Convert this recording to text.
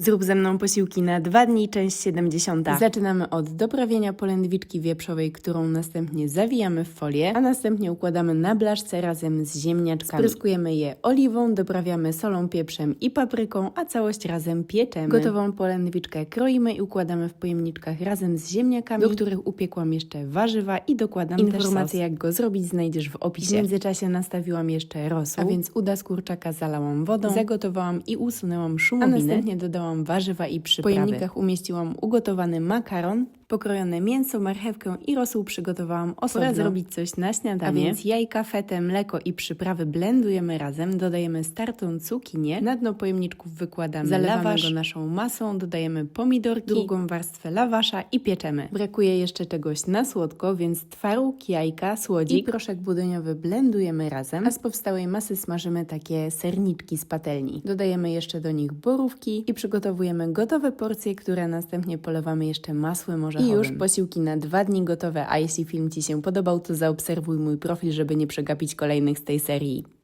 Zrób ze mną posiłki na dwa dni, część 70. Zaczynamy od doprawienia polędwiczki wieprzowej, którą następnie zawijamy w folię, a następnie układamy na blaszce razem z ziemniaczkami. Spryskujemy je oliwą, doprawiamy solą, pieprzem i papryką, a całość razem pieczemy. Gotową polędwiczkę kroimy i układamy w pojemniczkach razem z ziemniakami, do których upiekłam jeszcze warzywa i dokładam Informacje jak go zrobić znajdziesz w opisie. W międzyczasie nastawiłam jeszcze rosół, a więc uda z kurczaka zalałam wodą, zagotowałam i usunęłam szumowinę, a następnie dodałam warzywa i przyprawy. W pojemnikach umieściłam ugotowany makaron, pokrojone mięso, marchewkę i rosół przygotowałam osobno. Pora zrobić coś na śniadanie, a więc jajka, fetę, mleko i przyprawy blendujemy razem, dodajemy startą cukinię, na dno pojemniczków wykładamy Zalewamy lawasz. go naszą masą, dodajemy pomidorki, drugą warstwę lawasza i pieczemy. Brakuje jeszcze czegoś na słodko, więc twaróg, jajka, słodzik i proszek budyniowy blendujemy razem, a z powstałej masy smażymy takie serniczki z patelni. Dodajemy jeszcze do nich borówki i przygotowujemy gotowe porcje, które następnie polewamy jeszcze masłem orzechowym. I już posiłki na dwa dni gotowe, a jeśli film Ci się podobał, to zaobserwuj mój profil, żeby nie przegapić kolejnych z tej serii.